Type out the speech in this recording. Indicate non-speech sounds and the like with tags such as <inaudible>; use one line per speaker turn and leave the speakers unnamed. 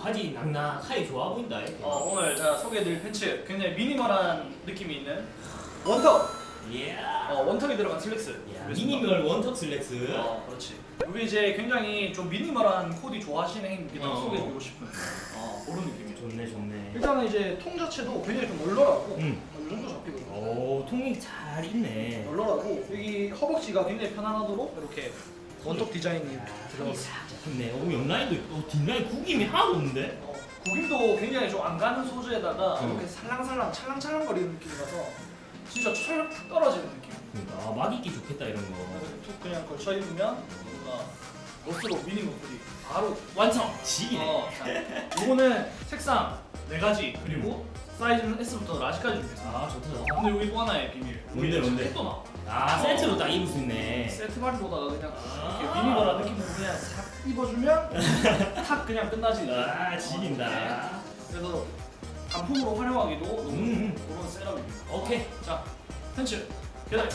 바지 낙낙하게 좋아 보인다.
어, 오늘 제가 소개해드릴 팬츠 굉장히 미니멀한 느낌이 있는 원턱
예.
어, 원턱이 들어간 슬랙스
야, 미니멀 원턱 슬랙스.
어 그렇지 이게 이제 굉장히 좀 미니멀한 코디 좋아하시는 행님께 딱
어.
소개해드리고 싶은 어 그런 느낌이에요
좋네 좋네.
일단은 이제 통 자체도 굉장히 좀 널널하고
음.
어, 이 정도 잡히거든요
오 통이 잘 있네.
널널하고 여기 허벅지가 굉장히 편안하도록 이렇게 원턱 디자인이
싹 잡혔네. 오 옆라인도 있고 오, 뒷라인 구김이 하나도 없는데.
어, 구김도 굉장히 좀 안 가는 소재에다가
음.
이렇게 살랑살랑 찰랑찰랑거리는 느낌이라서 진짜 철툭 떨어지는 느낌
그러니까 아, 막 입기 좋겠다 이런 거.
그래서 툭 그냥 걸쳐 입으면 뭔가 멋스러 미니 머플이 바로
완성. 지기네.
어, 자, 요거는 색상 네 가지 그리고 사이즈는 S부터 라지까지 준비했어요.
아 좋다 좋다.
근데 여기 또 하나의 비밀.
뭔데, 뭔데?
자켓도 나와.
아 세트로 딱 입을 수 있네.
세트 마리보다가 그냥
아.
이렇게 미니멀한 느낌으로 그냥 싹 입어주면 <laughs> 탁 그냥 끝나지.
아 지긴다.
그래서 단품으로 활용하기도 너무
음.
그런 셋업입니다.
오케이.
자, 팬츠 계단.